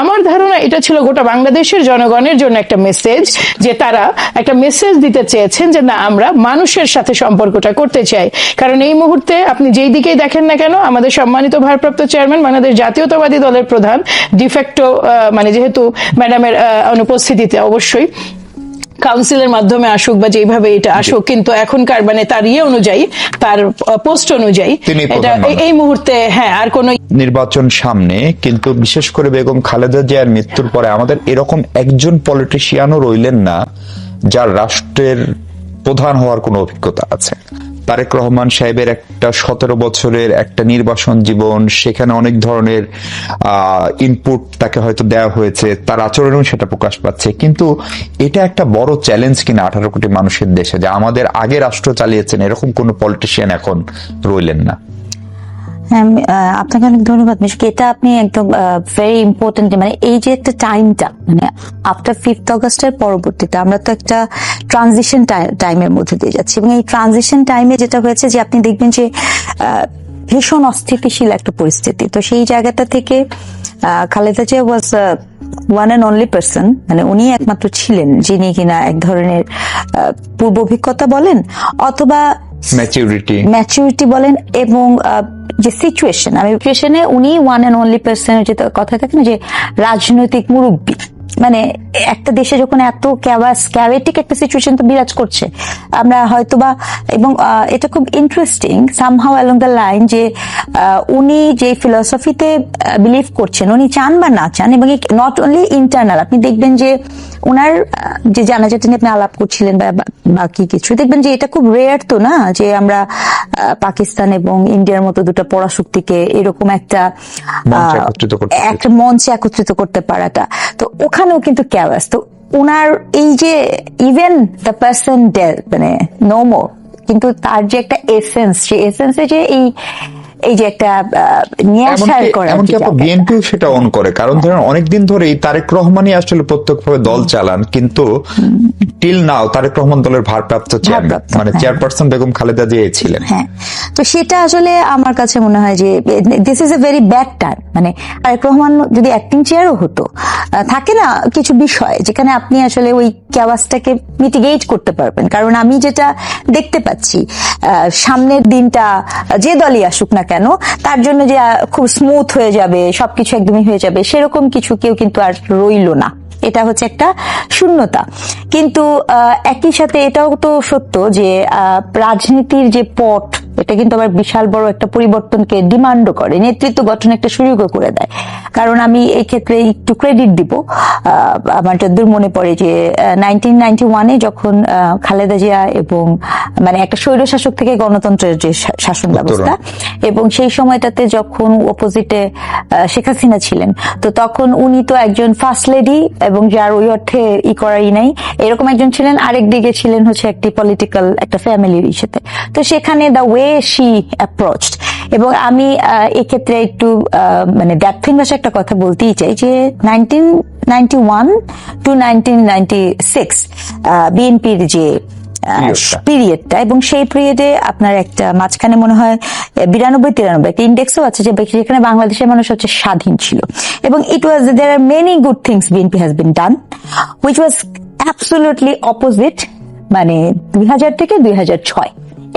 আমার ধারণা এটা ছিল গোটা বাংলাদেশের জনগণের জন্য একটা মেসেজ যে তারা একটা মেসেজ দিতে চেয়েছেন যে না, আমরা মানুষের সাথে সম্পর্কটা করতে চাই। কারণ এই মুহূর্তে আপনি যেই দিকেই দেখেন না কেন, আমাদের সম্মানিত ভারপ্রাপ্ত চেয়ারম্যান বাংলাদেশ জাতীয়তাবাদী দলের প্রধান ডিফেক্টো মানে যেহেতু ম্যাডামের অনুপস্থিতিতে অবশ্যই কাউন্সিলের মাধ্যমে আসুক বা যেভাবে এটা আসুক কিন্তু এখনকার মানে তার ইয়ে অনুযায়ী তার পোস্ট অনুযায়ী এটা এই- এই মুহূর্তে হ্যাঁ আর কোন নির্বাচন সামনে কিন্তু বিশেষ করে বেগম খালেদা জিয়ার মৃত্যুর পরে আমাদের এরকম একজন পলিটিশিয়ানও রইলেন না যার রাষ্ট্রের প্রধান হওয়ার কোনো অভিজ্ঞতা আছে। তারেক রহমান সাহেবের একটা সতেরো বছরের একটা নির্বাসন জীবন, সেখানে অনেক ধরনের ইনপুট তাকে হয়তো দেওয়া হয়েছে, তার আচরণেও সেটা প্রকাশ পাচ্ছে। কিন্তু এটা একটা বড় চ্যালেঞ্জ কিনা আঠারো কোটি মানুষের দেশে, যে আমাদের আগে রাষ্ট্র চালিয়েছেন, এরকম কোনো পলিটিশিয়ান এখন রইলেন না। হ্যাঁ আপনাকে অনেক ধন্যবাদ মিশকে এটা আপনি একদম ভেরি ইম্পর্টেন্ট মানে এই যে একটা টাইমটা মানে আফটার ফিফথ অগস্টের পরবর্তীতে আমরা তো একটা ট্রানজিশন টাইমের মধ্যে দিয়ে যাচ্ছি। এবং এই ট্রানজিশন টাইমে যেটা হয়েছে যে আপনি দেখবেন যে ভীষণ অস্থিতিশীল একটা পরিস্থিতি। তো সেই জায়গাটা থেকে Khaleda Zia was one and only person মানে উনি একমাত্র ছিলেন, যিনি কিনা এক ধরনের পূর্ব অভিজ্ঞতা বলেন, অথবা ম্যাচিউরিটি ম্যাচুরিটি বলেন এবং যে সিচুয়েশন আমি সিচুয়েশনে উনি ওয়ান অ্যান্ড অনলি পার্সন যে কথা থাকে না, যে রাজনৈতিক মুরব্বী। মানে একটা দেশে যখন এত ক্যাওয়াটিক একটা সিচুয়েশন তো বিরাজ করছে আমরা হয়তোবা এবং এটা খুব interesting somehow along the line যে উনি যে ফিলসফিতে বিলিভ করছেন উনি চান বা না চান এবং নট অনলি ইন্টারনাল আপনি দেখবেন যে ওনার যে জানাজাটা নিয়ে আপনি আলাপ করছিলেন বা বাকি কিছু দেখবেন যে এটা খুব রেয়ার তো না যে আমরা পাকিস্তান এবং ইন্ডিয়ার মতো দুটো পরাশক্তিকে এরকম একটা আহ, একটা মঞ্চে একত্রিত করতে পারাটা। তো ওখানেও কিন্তু ক্যালাস তো ওনার এই যে ইভেন দ্য পার্সন মানে নোমো কিন্তু তার যে একটা এসেন্স সেই এসেন্সে যে এই এই যে একটা আহ, নিয়ে এমনকি করা এমনকি বিএনপিও সেটা অন করে। কারণ ধরেন অনেকদিন ধরেই তারেক রহমানই আসলে প্রত্যক্ষভাবে দল চালান কিন্তু টিল নাও তারেক রহমান দলের ভারপ্রাপ্ত চেয়ারম্যান মানে হ্যাঁ। চেয়ারপারসন বেগম খালেদা জিয়া ছিলেন। হ্যাঁ। তো সেটা আসলে আমার কাছে মনে হয় যে this is a very bad time মানে তারেক রহমান যদি অ্যাক্টিং চেয়ারও হতো থাকে না কিছু বিষয় যেখানে আপনি আসলে ওই ক্যাওয়াসটাকে মিটিগেট করতে পারবেন। কারণ আমি যেটা দেখতে পাচ্ছি সামনের দিনটা যে দলই আসুক না কেন তার জন্য যে খুব স্মুথ হয়ে যাবে সবকিছু একদমই হয়ে যাবে সেরকম কিছু কেউ কিন্তু আর রইল না। এটা হচ্ছে একটা শূন্যতা। কিন্তু একই সাথে এটাও তো সত্য যে রাজনীতির যে পট এটা কিন্তু আবার বিশাল বড় একটা পরিবর্তনকে ডিমান্ডও করে নেতৃত্ব গঠন একটা সুযোগও করে দেয়। কারণ আমি এই ক্ষেত্রে একটু ক্রেডিট দিব। আমার যতদূর মনে পড়ে যে নাইনটিন নাইনটি ওয়ানে যখন খালেদা জিয়া এবং মানে একটা স্বৈরশাসক থেকে গণতন্ত্রের যে শাসন ব্যবস্থা এবং সেই সময়টাতে যখন অপোজিটে শেখ হাসিনা ছিলেন তো তখন উনি তো একজন ফার্স্ট লেডি এবং যার ওই অর্থে ই করাই নাই। এরকম একজন ছিলেন আরেক দিকে ছিলেন হচ্ছে একটি পলিটিক্যাল একটা ফ্যামিলির ইস্যুতে তো সেখানে দ্য ওয়ে শি অ্যাপ্রোচড এবং আমি এক্ষেত্রে একটু মানে একটা কথা বলতেই চাই যে nineteen ninety one to nineteen ninety six বিএনপির যে পিরিয়ডটা এবং সেই পিরিয়ডে আপনার একটা মাঝখানে মনে হয় বিরানব্বই তিরানব্বই একটা ইন্ডেক্সও আছে যে যেখানে বাংলাদেশের মানুষ হচ্ছে স্বাধীন ছিল। এবং it was there are many good things BNP has been done which was absolutely opposite মানে দুই হাজার থেকে দুই হাজার ছয়।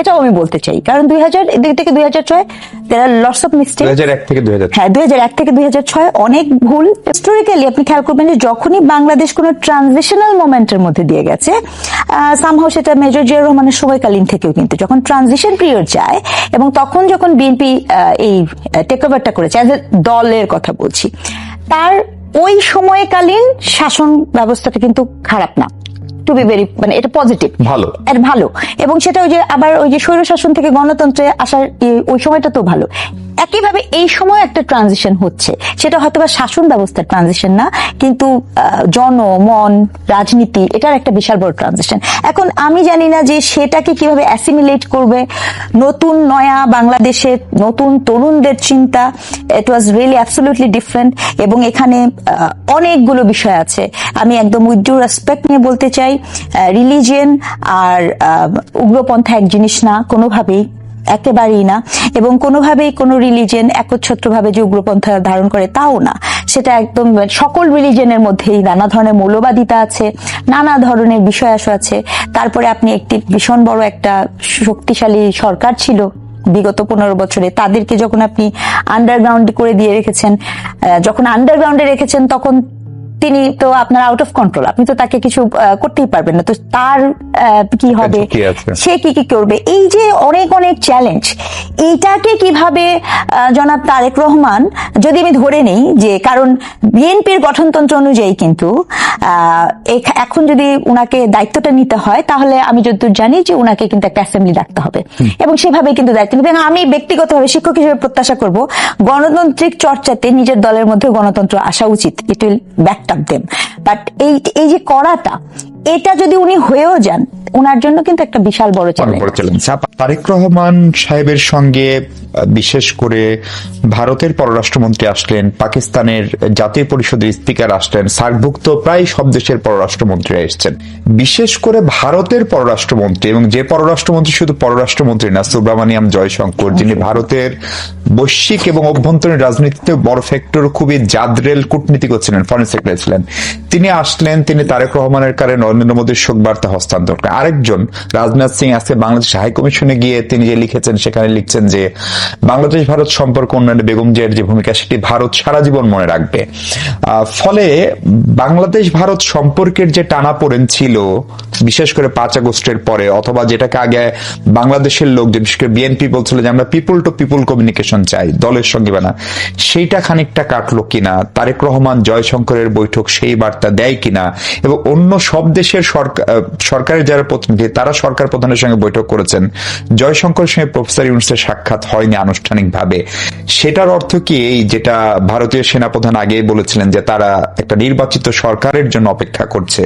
এটাও আমি বলতে চাই। কারণ দুই হাজার থেকে দুই হাজার ছয় there are lots of mistake দুই হাজার এক থেকে দুই হাজার হ্যাঁ দুই হাজার এক থেকে দুই হাজার ছয় অনেক ভুল। হিস্টোরিক্যালি আপনি খেয়াল করবেন যে যখনই বাংলাদেশ কোনো ট্রানজিশনাল মোমেন্টের মধ্যে দিয়ে গেছে সামহাও সেটা মেজর জিয়া রহমানের সময়কালীন থেকেও কিন্তু যখন ট্রানজিশন পিরিয়ড যায় এবং তখন যখন বিএনপি এই টেক ওভারটা করেছে অ্যাজ এ দলের কথা বলছি তার ওই সময়কালীন শাসন ব্যবস্থাটা কিন্তু খারাপ না। টু বি ভেরি মানে এটা পজিটিভ ভালো। এর ভালো। এবং সেটা ওই যে আবার ওই যে স্বৈরশাসন থেকে গণতন্ত্রে আসার ওই সময়টা তো ভালো। একইভাবে এই সময় একটা ট্রানজিশন হচ্ছে। সেটা হয়তো বা শাসন ব্যবস্থার ট্রানজিশন না, কিন্তু জন, মন, রাজনীতি, এটার একটা বিশাল বড় ট্রানজিশন এখন আমি জানি না যে সেটাকে কীভাবে অ্যাসিমিলেট করবে। নতুন নয়া বাংলাদেশের নতুন তরুণদের চিন্তা it was really absolutely different এবং এখানে অনেকগুলো বিষয় আছে। আমি একদম উইথ রেসপেক্ট নিয়ে বলতে চাই রিলিজিয়ন আর উগ্রপন্থা এক জিনিস না, কোনোভাবেই। একেবারেই না। এবং কোনোভাবেই কোনো রিলিজিয়ন একচ্ছত্র ভাবে যে উগ্রপন্থা ধারণ করে তাও না। সেটা একদম সকল রিলিজনের মধ্যেই নানা ধরনের মৌলবাদিতা আছে, নানা ধরনের বিষয় আছে। তারপরে আপনি একটি ভীষণ বড় একটা শক্তিশালী সরকার ছিল বিগত পনেরো বছরে। তাদেরকে যখন আপনি আন্ডারগ্রাউন্ড করে দিয়ে রেখেছেন যখন আন্ডারগ্রাউন্ডে রেখেছেন, তখন তিনি তো আপনার আউট অফ কন্ট্রোল আপনি তো তাকে কিছু করতেই পারবেন না। তো তার কি হবে? সে কি কি করবে? এই যে অনেক অনেক চ্যালেঞ্জ এইটাকে কীভাবে জনাব তারেক রহমান যদি আমি ধরে নেই যে কারণ বিএনপির গঠনতন্ত্র অনুযায়ী কিন্তু এখন যদি উনাকে দায়িত্বটা নিতে হয় তাহলে আমি যতদূর জানি যে উনাকে কিন্তু একটা অ্যাসেম্বলি ডাকতে হবে। এবং সেভাবে কিন্তু দায়িত্ব নিতে। আমি ব্যক্তিগতভাবে শিক্ষক হিসেবে প্রত্যাশা করব গণতান্ত্রিক চর্চাতে নিজের দলের মধ্যে গণতন্ত্র আসা উচিত। It will back up them but এই এই যে করাটা এটা যদি উনি হয়েও যান ওনার জন্য কিন্তু একটা বিশাল বড় চ্যালেঞ্জ তারেক রহমান সাহেবের সঙ্গে বিশেষ করে ভারতের পররাষ্ট্রমন্ত্রী আসলেন পাকিস্তানের জাতীয় পরিষদের স্পিকার আসলেন সার্কভুক্ত প্রায় সব দেশের পররাষ্ট্রমন্ত্রীরা এসেছেন। বিশেষ করে ভারতের পররাষ্ট্রমন্ত্রী এবং যে পররাষ্ট্রমন্ত্রী শুধু পররাষ্ট্রমন্ত্রী না সুব্রমণিয়াম জয়শঙ্কর যিনি ভারতের বৈশ্বিক এবং অভ্যন্তরীণ রাজনীতিতে বড় ফ্যাক্টর খুবই জাদরেল কূটনীতিক ছিলেন ফরেন সেক্রেটারি ছিলেন। তিনি আসলেন তিনি তারেক রহমানের কারণে নরেন্দ্র মোদীর শোক বার্তা হস্তান্তর আরেকজন রাজনাথ সিং আজকে বাংলাদেশ হাই কমিশনে গিয়ে তিনি যে লিখেছেন সেখানে লিখছেন যে বাংলাদেশ ভারত সম্পর্ক উন্নয়নে বেগম জিয়ার যে ভূমিকা, সেটি ভারত সারা জীবন মনে রাখবে। ফলে বাংলাদেশ ভারত সম্পর্কের যে টানাপোড়েন ছিল, বিশেষ করে পাঁচ আগস্টের পরে, অথবা যেটাকে আগে বাংলাদেশের লোকজন, বিশেষ করে বিএনপি বলছিল যে আমরা পিপুল টু পিপুল কমিউনিকেশন চাই, দলের সঙ্গে বানা। সেইটা খানিকটা কাটলো কিনা, তারেক রহমান, জয়শঙ্করের বৈঠক সেই বার্তা দেয় কিনা, এবং অন্য সব দেশের সরকার সরকারের যারা প্রতিনিধি, তারা সরকার প্রধানের সঙ্গে বৈঠক করেছেন। জয়শঙ্করের সঙ্গে প্রফেসর ইউনুসের সাক্ষাৎ হয়নি আনুষ্ঠানিকভাবে। সেটার অর্থ কি? এই যেটা ভারতীয় সেনাপ্রধান আগেই বলেছিলেন যে তারা একটা নির্বাচিত সরকারের জন্য অপেক্ষা করছে।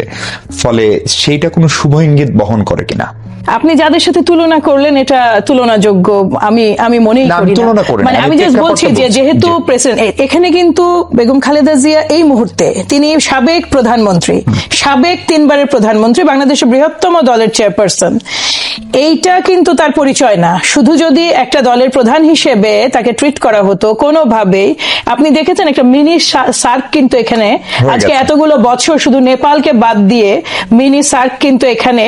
ফলে সেইটা কোনো শুভ ইঙ্গিত বহন করে কিনা? আপনি যাদের সাথে তুলনা করলেন এটা তুলনাযোগ্য। আমি আমি মনেই করি না। মানে আমি আমি জাস্ট বলছি যে যেহেতু প্রেসিডেন্ট এখানে কিন্তু বেগম খালেদা জিয়া এই মুহূর্তে তিনি সাবেক প্রধানমন্ত্রী সাবেক তিনবারের প্রধানমন্ত্রী বাংলাদেশের বৃহত্তম দলের চেয়ারপারসন। এইটা কিন্তু তার পরিচয় না। শুধু যদি একটা দলের প্রধান হিসেবে তাকে ট্রিট করা হতো কোনোভাবেই। আপনি দেখেছেন একটা মিনি সার্ক কিন্তু এখানে। আজকে এতগুলো বছর শুধু নেপালকে বাদ দিয়ে মিনি সার্ক কিন্তু এখানে।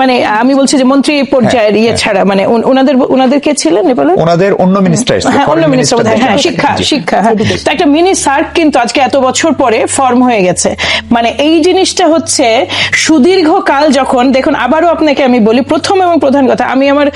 মানে আমি বলছি যে মন্ত্রী পর্যায়ের ইয়ে হ্যাঁ। ছাড়া মানে ওনাদের ওনাদের কে ছিলেন নেপালে ওনাদের অন্য মিনিস্টার হ্যাঁ অন্য মিনিস্টার হ্যাঁ শিক্ষা শিক্ষা হ্যাঁ। তো একটা মিনি সার্ক কিন্তু আজকে এত বছর পরে ফর্ম হয়ে গেছে। মানে এই জিনিসটা হচ্ছে সুদীর্ঘ কাল যখন দেখুন আবারও আপনাকে আমি বলি প্রথম এবং প্রধান কথা আমি আমার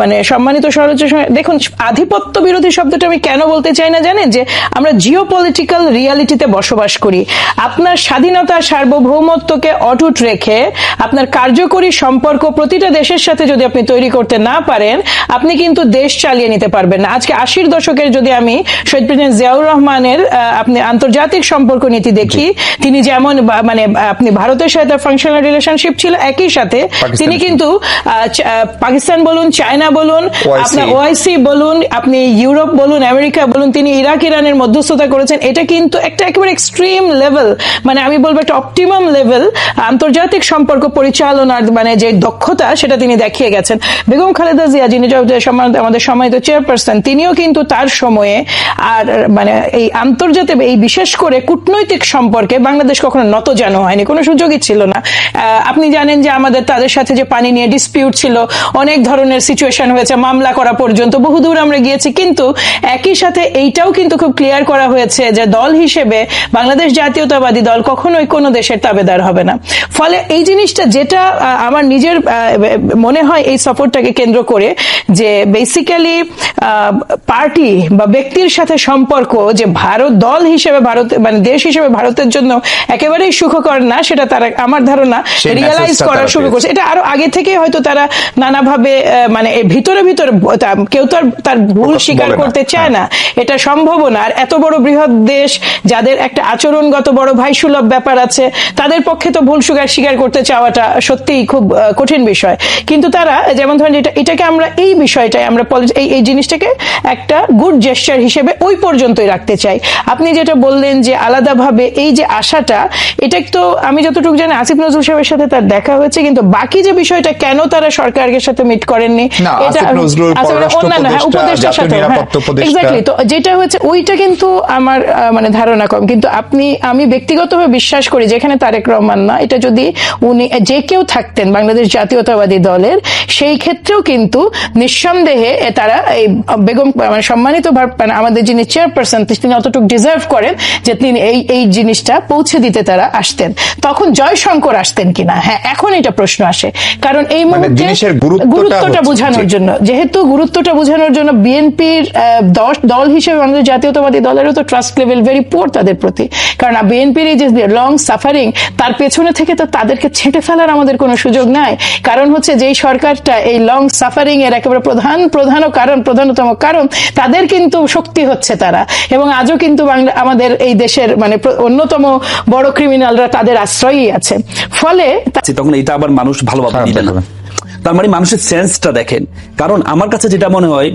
মানে সম্মানিত সরোজ দেখুন আধিপত্য বিরোধী শব্দটা আমি কেন বলতে চাই না জানেন? যে আমরা জিও পলিটিক্যাল রিয়ালিটিতে বসবাস করি। আপনার স্বাধীনতা সার্বভৌমত্বকে অটুট রেখে আপনার কার্যকরী সম্পর্ক প্রতিটা দেশের সাথে যদি আপনি তৈরি করতে না পারেন আপনি কিন্তু দেশ চালিয়ে নিতে পারবেন না। আজকে আশির দশকের যদি আমি শহীদ প্রেসিডেন্ট জিয়াউর রহমানের আপনি আন্তর্জাতিক সম্পর্ক নীতি দেখি তিনি যেমন মানে আপনি ভারতের সাথে ফাংশনাল রিলেশনশিপ ছিল একই সাথে তিনি কিন্তু আহ, পাকিস্তান বলুন চায়না বলুন আপনার ওআইসি বলুন আপনি ইউরোপ বলুন আমেরিকা বলুন তিনি ইরাক ইরানের মধ্যস্থতা করেছেন। এটা কিন্তু একটা একেবারে এক্সট্রিম লেভেল মানে আমি বলব একটা অপটিমাম লেভেল আন্তর্জাতিক সম্পর্ক পরিচালনার মানে যে দক্ষতা সেটা তিনি দেখিয়ে গেছেন। বেগম খালেদা জিয়া যিনি আমাদের সম্মানিত চেয়ারপারসন তিনিও কিন্তু তার সময়ে আর মানে এই আন্তর্জাতিক এই বিশেষ করে কূটনৈতিক সম্পর্কে বাংলাদেশ কখনো নত জানো হয়নি। কোনো সুযোগই ছিল না। আহ, আপনি জানেন যে আমাদের তাদের সাথে যে পানি নিয়ে ডিসপিউট ছিল অনেক ধরনের সিচুয়েশন হয়েছে মামলা করা পর্যন্ত বহুদূর আমরা গিয়েছি কিন্তু একই সাথে এইটাও কিন্তু খুব ক্লিয়ার করা হয়েছে যে দল হিসেবে বাংলাদেশ জাতীয়তাবাদী দল কখনোই কোনো দেশের তাবেদার হবে না। ফলে এই জিনিসটা যেটা আমার নিজের মনে হয় এই সফরটাকে কেন্দ্র করে যে বেসিক্যালি পার্টি বা ব্যক্তির সাথে সম্পর্ক যে ভারত দল হিসেবে ভারত মানে দেশ হিসেবে ভারতের জন্য একেবারেই সুখকর না সেটা তারা আমার ধারণা রিয়েলাইজ করা শুরু করছে। এটা আরও আগে থেকে হয়তো তারা নানাভাবে মানে ভিতরে ভিতরে কেউ তো তার ভুল স্বীকার করতে চায় না। এটা সম্ভব না। আর এত বড় বৃহৎ দেশ যাদের একটা আচরণগত বড় ভাই সুলভ ব্যাপার আছে তাদের পক্ষে তো ভুল স্বীকার স্বীকার করতে চাওয়াটা সত্যিই খুব কঠিন বিষয়। কিন্তু তারা যেমন ধরেন এটা এটাকে আমরা এই বিষয়টাই আমরা এই এই জিনিসটাকে একটা গুড জেস্টার হিসেবে ওই পর্যন্তই রাখতে চাই। আপনি যেটা বললেন যে আলাদাভাবে এই যে আশাটা এটা তো আমি যতটুকু জানি আসিফ নজরুল সাহেবের সাথে তার দেখা হয়েছে কিন্তু বাকি যে বিষয়টা কেন তারা সরকারের সাথে মিট করেননি? আচ্ছা, মানে অন্যান্য, হ্যাঁ, উপদেষ্টার হ্যাঁ, তো যেটা হচ্ছে ওইটা কিন্তু আমার মানে ধারণা কম। কিন্তু আপনি আমি ব্যক্তিগতভাবে বিশ্বাস করি যেখানে তারেক রহমান না এটা যদি উনি যে কেউ থাকতেন বাংলাদেশ জাতীয়তাবাদী দলের সেই ক্ষেত্রেও কিন্তু নিঃসন্দেহে তারা এই বেগম মানে সম্মানিত মানে আমাদের যিনি চেয়ারপারসন তিনি অতটুকু ডিজার্ভ করেন যে তিনি এই এই জিনিসটা পৌঁছে দিতে তারা আসতেন। তখন জয়শঙ্কর আসতেন কিনা? হ্যাঁ এখন এটা প্রশ্ন আসে। কারণ এই মানে মুহূর্তে জিনিসের গুরুত্বটা বোঝানোর জন্য যেহেতু গুরুত্বটা বোঝানোর জন্য বিএনপির দল হিসেবে আমাদের জাতীয়তাবাদী দলেরও তো ট্রাস্ট লেভেল ভেরি পোর তাদের প্রতি। কারণ বিএনপির এই যে লং সাফারিং তার পেছনে থেকে তো তাদেরকে ছেঁটে ফেলার আমাদের কোনো সুযোগ নাই। কারণ হচ্ছে যেই সরকারটা এই লং সাফারিং এর একেবারে প্রধান প্রধান কারণ প্রধানতম কারণ তাদের কিন্তু শক্তি হচ্ছে তারা। এবং আজও কিন্তু বাংলা আমাদের এই দেশের মানে অন্যতম বড় ক্রিমিনালরা তাদের আশ্রয়ই আছে। ফলে তখন এটা আবার মানুষ ভালোভাবে খারাপ নিবে না। দেখাবে। তার মানে মানুষের সেন্সটা দেখেন। কারণ আমার কাছে যেটা মনে হয়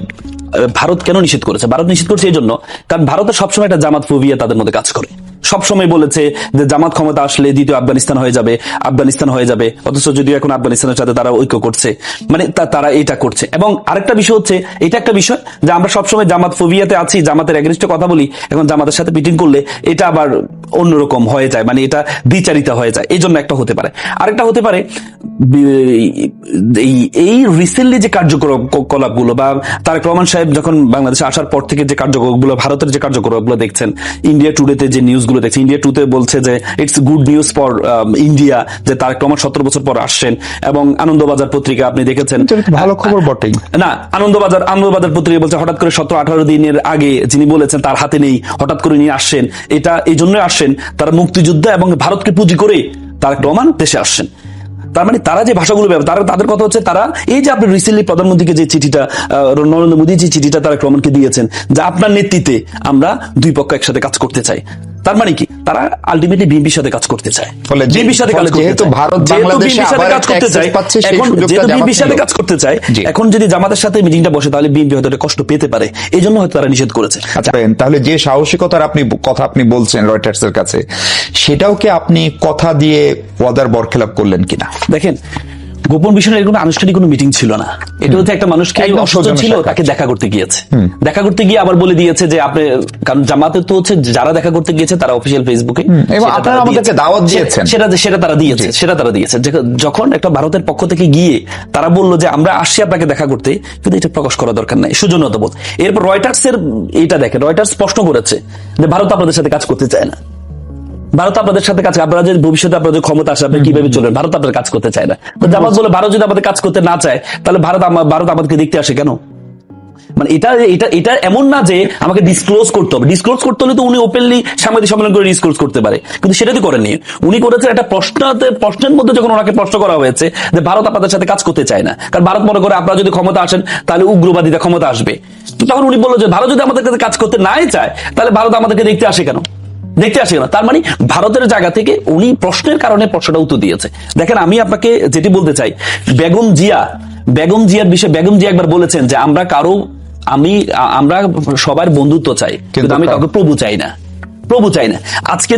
ভারত কেন নিষেধ করেছে? ভারত নিষেধ করছে এই জন্য। কারণ ভারতে সবসময় একটা জামাত ফুবিয়া তাদের মধ্যে কাজ করে। সবসময় বলেছে যে জামাত ক্ষমতা আসলে দ্বিতীয় আফগানিস্তান হয়ে যাবে, আফগানিস্তান হয়ে যাবে, অথচ যদিও এখন আফগানিস্তানের সাথে তারা ঐক্য করছে মানে তারা এটা করছে। এবং আরেকটা বিষয় হচ্ছে, এটা একটা বিষয় যে আমরা সবসময় জামাত ফোবিয়াতে আছি, জামাতের এগেনস্টে কথা বলি, এখন জামাতের সাথে মিটিং করলে এটা আবার অন্যরকম হয়ে যায় মানে এটা দ্বিচারিতা হয়ে যায় এই জন্য একটা হতে পারে। আরেকটা হতে পারে এই এই রিসেন্টলি যে কার্যকলাপগুলো বা তারেক রহমান সাহেব যখন বাংলাদেশে আসার পর থেকে যে কার্যকলাপগুলো ভারতের যে কার্যকলাপগুলো দেখছেন ইন্ডিয়া টুডেতে যে নিউজগুলো দেখছেন ইন্ডিয়া টুতে বলছে যে it's good news for India যে তারেক রহমান সতেরো বছর পর আসছেন এবং আনন্দবাজার পত্রিকা আপনি দেখেছেন। ভালো খবর বটেই। না আনন্দবাজার আনন্দবাজার পত্রিকা বলছে হঠাৎ করে সতেরো আঠারো দিনের আগে যিনি বলেছেন তার হাতে নেই হঠাৎ করে নিয়ে আসছেন এটা এই জন্য আসছেন তারা মুক্তিযুদ্ধ এবং ভারতকে পুঁজি করে তারেক রহমান দেশে আসছেন। তার মানে তারা যে ভাষাগুলো ব্যবহার তারা তাদের কথা হচ্ছে তারা এই যে আপনি রিসেন্টলি প্রধানমন্ত্রীকে যে চিঠিটা নরেন্দ্র মোদী যে চিঠিটা তারা রহমানকে দিয়েছেন যে আপনার নেতৃত্বে আমরা দুই পক্ষ একসাথে কাজ করতে চাই। তার মানে কি? তারা আলটিমেটলি বিএনপির সাথে কাজ করতে চায়। ফলে বিএনপির সাথে কাজ করতে যেহেতু চায়। ভারত বাংলাদেশে সাথে আবার কাজ করতে চায় এখন যেহেতু বিএনপির সাথে। কাজ করতে চায় এখন যদি জামাতের সাথে মিটিংটা বসে তাহলে বিএনপি হয়তো কষ্ট পেতে পারে। এই জন্য হয়তো তারা নিষেধ করেছে। আচ্ছা তাহলে যে সাহসিকতার আপনি কথা আপনি বলছেন রয়টার্স এর কাছে সেটাও কি আপনি কথা দিয়ে ওয়াদার বরখেলাপ করলেন কিনা? দেখেন গোপন বিষয়ে এরকম আনুষ্ঠানিক কোনো মিটিং ছিল না। এটা হচ্ছে একটা মানুষকে অসুস্থ ছিল তাকে দেখা করতে গিয়েছে। দেখা করতে গিয়ে আবার বলে দিয়েছে যে আপনি কারণ জামাতে তো হচ্ছে যারা দেখা করতে গিয়েছে তারা অফিসিয়াল ফেসবুকে এবং আপনারা আমাদেরকে। দাওয়াত দিয়েছেন। সেটা সেটা তারা দিয়েছে সেটা তারা দিয়েছে। যখন একটা ভারতের পক্ষ থেকে গিয়ে তারা বলল যে আমরা আসছি আপনাকে দেখা করতে কিন্তু এটা প্রকাশ করা দরকার নাই। সুজনতা বোধ এরপর রয়টার্স এর এটা দেখেন রয়টার্স স্পষ্ট করেছে যে ভারত আপনাদের সাথে কাজ করতে চায় না। ভারত আপনাদের সাথে কাজ আপনারা যে ভবিষ্যতে আপনাদের ক্ষমতা আসে আপনি কীভাবে চলবেন? ভারত আপনাদের কাজ করতে চায় না। তো জামাত বলে ভারত যদি আমাদের কাজ করতে না চায় তাহলে ভারত ভারত আমাদেরকে দেখতে আসে কেন? মানে এটা এটা এটা এমন না যে আমাকে ডিসক্লোজ করতে হবে। ডিসক্লোজ করতে হলে তো উনি ওপেনলি সাংবাদিক সম্মেলন করে ডিসক্লোজ করতে পারে। কিন্তু সেটা তো করেননি। উনি করেছেন একটা প্রশ্নতে প্রশ্নের মধ্যে যখন ওনাকে প্রশ্ন করা হয়েছে যে ভারত আপনাদের সাথে কাজ করতে চায় না। কারণ ভারত মনে করে আপনারা যদি ক্ষমতা আসেন তাহলে উগ্রবাদীরা ক্ষমতা আসবে। তখন উনি বলল যে ভারত যদি আমাদের কাছে কাজ করতে নাই চায় তাহলে ভারত আমাদেরকে দেখতে আসে কেন? দেখতে আসে না। তার মানে ভারতের জায়গা থেকে উনি প্রশ্নের কারণে প্রশ্নটা উত্তর দিয়েছে। দেখেন আমি আপনাকে যেটি বলতে চাই বেগম জিয়া বেগম জিয়ার বিষয়ে বেগম জিয়া একবার বলেছেন যে আমরা কারও আমি আমরা সবার বন্ধুত্ব চাই কিন্তু আমি কাউকে প্রভু চাই না। প্রভু চাই না। আজকে